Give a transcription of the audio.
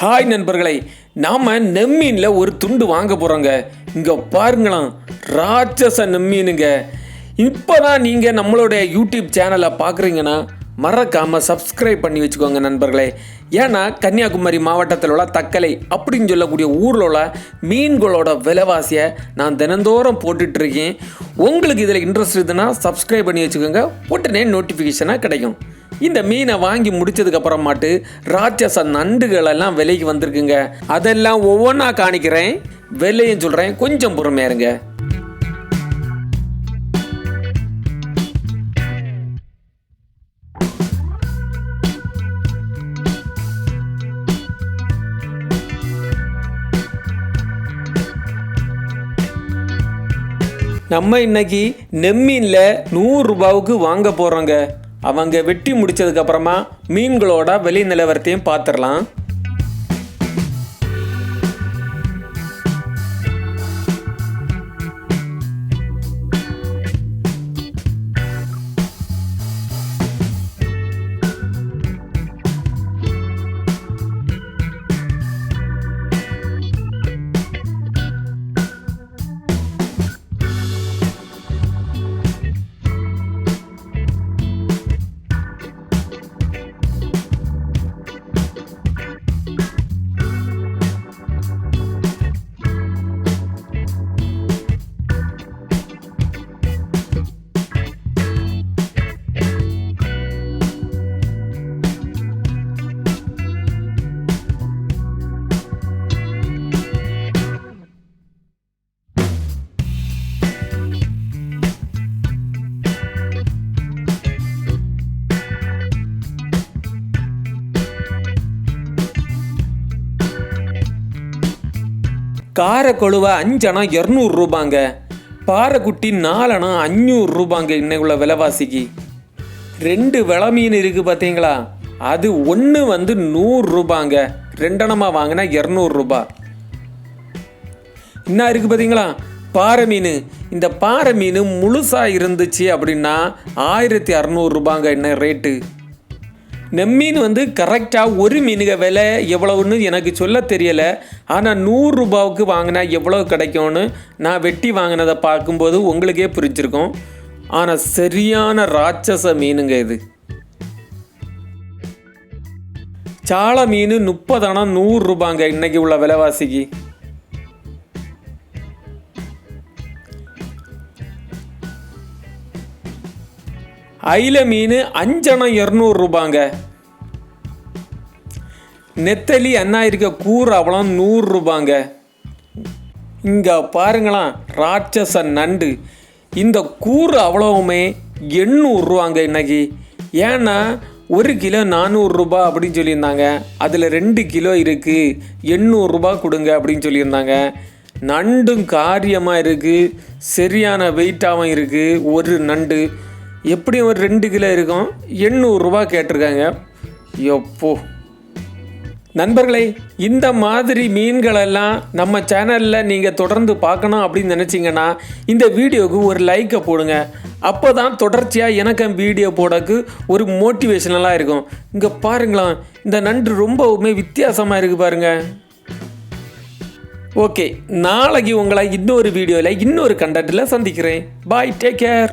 Hi நண்பர்களை நாம் நெம்மீனில் ஒரு துண்டு வாங்க போகிறோங்க இங்கே பாருங்களாம் ராட்சச நெம்மீனுங்க இப்போ தான் நீங்கள் நம்மளுடைய யூடியூப் சேனலை பார்க்குறீங்கன்னா மறக்காமல் சப்ஸ்கிரைப் பண்ணி வச்சுக்கோங்க நண்பர்களே. ஏன்னா கன்னியாகுமரி மாவட்டத்தில் உள்ள தக்கலை அப்படின்னு சொல்லக்கூடிய ஊரில் உள்ள மீன்களோட விலைவாசியை நான் தினந்தோறும் போட்டுட்ருக்கேன் உங்களுக்கு இதில் இன்ட்ரெஸ்ட் இருக்குதுன்னா சப்ஸ்கிரைப் பண்ணி வச்சுக்கோங்க. உடனே நோட்டிஃபிகேஷனாக கிடைக்கும். இந்த மீனை வாங்கி முடிச்சதுக்கப்புறமாட்டு ராட்சச நண்டுகள் எல்லாம் விலைக்கு வந்திருக்குங்க. அதெல்லாம் ஒவ்வொன்றா காணிக்கிறேன். விலையும் சொல்கிறேன் கொஞ்சம் பொறுமையா இருங்க. நம்ம இன்னைக்கு நெம்மீனில் நூறு ரூபாவுக்கு வாங்க போகிறோங்க அவங்க வெட்டி முடிச்சதுக்கப்புறமா மீன்களோட வெளி நிலவரத்தையும் பார்த்துடலாம். காரை கொழுவை அஞ்சனம் இரநூறு ரூபாங்க. பாறைக்குட்டி நாலனா அஞ்சூறு ரூபாங்க இன்னைக்குள்ள விலைவாசிக்கு. ரெண்டு விலை மீன் இருக்குது பார்த்தீங்களா அது ஒன்று வந்து நூறு ரூபாங்க. ரெண்டனமாக வாங்கினா இரநூறு ரூபா. என்ன இருக்குது பார்த்தீங்களா பாறை மீன். இந்த பாறை மீன் முழுசாக இருந்துச்சு அப்படின்னா ஆயிரத்தி அறநூறுபாங்க என்ன ரேட்டு. நெம்மீன் வந்து கரெக்டாக ஒரு மீனுக விலை எவ்வளவுன்னு எனக்கு சொல்ல தெரியலை. ஆனால் நூறுரூபாவுக்கு வாங்கினா எவ்வளோ கிடைக்கும்னு நான் வெட்டி வாங்கினதை பார்க்கும்போது உங்களுக்கே புரிஞ்சிருக்கும். ஆனால் சரியான ராட்சச மீனுங்க இது. சால மீன் முப்பதானா நூறுரூபாங்க இன்றைக்கி உள்ள விலைவாசிக்கு? ஐல மீன் அஞ்சனம் இரநூறுபாங்க நெத்தலி அண்ணா இருக்க கூறு அவ்வளோ நூறுரூபாங்க இங்கே பாருங்களாம் ராட்சச நண்டு. இந்த கூறு அவ்வளவுமே எண்ணூறுரூவாங்க இன்னைக்கு. ஏன்னா ஒரு கிலோ நானூறுரூபா அப்படின்னு சொல்லியிருந்தாங்க. அதில் ரெண்டு கிலோ இருக்குது எண்ணூறுரூபா கொடுங்க அப்படின்னு சொல்லியிருந்தாங்க. நண்டும் காரியமாக இருக்குது சரியான வெயிட்டாகவும் இருக்குது ஒரு நண்டு. எப்படியும் ஒரு ரெண்டு கிலோ இருக்கும். எண்ணூறுரூவா கேட்டிருக்காங்க. எப்போ? நண்பர்களே இந்த மாதிரி மீன்களெல்லாம் நம்ம சேனலில் நீங்கள் தொடர்ந்து பார்க்கணும் அப்படின்னு நினச்சிங்கன்னா இந்த வீடியோவுக்கு ஒரு லைக்கை போடுங்க. அப்போ தான் தொடர்ச்சியாக எனக்கு வீடியோ போடக்கு ஒரு மோட்டிவேஷனலாக இருக்கும். இங்கே பாருங்களேன் இந்த நண்டு ரொம்பவுமே வித்தியாசமாக இருக்குது பாருங்கள் ஓகே நாளைக்கு உங்களை இன்னொரு வீடியோவில் இன்னொரு கண்டென்ட்டில் சந்திக்கிறேன். Bye take care